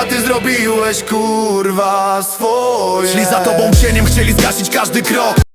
a ty zrobiłeś kurwa swoje. Szli za tobą cieniem, chcieli zgasić każdy krok.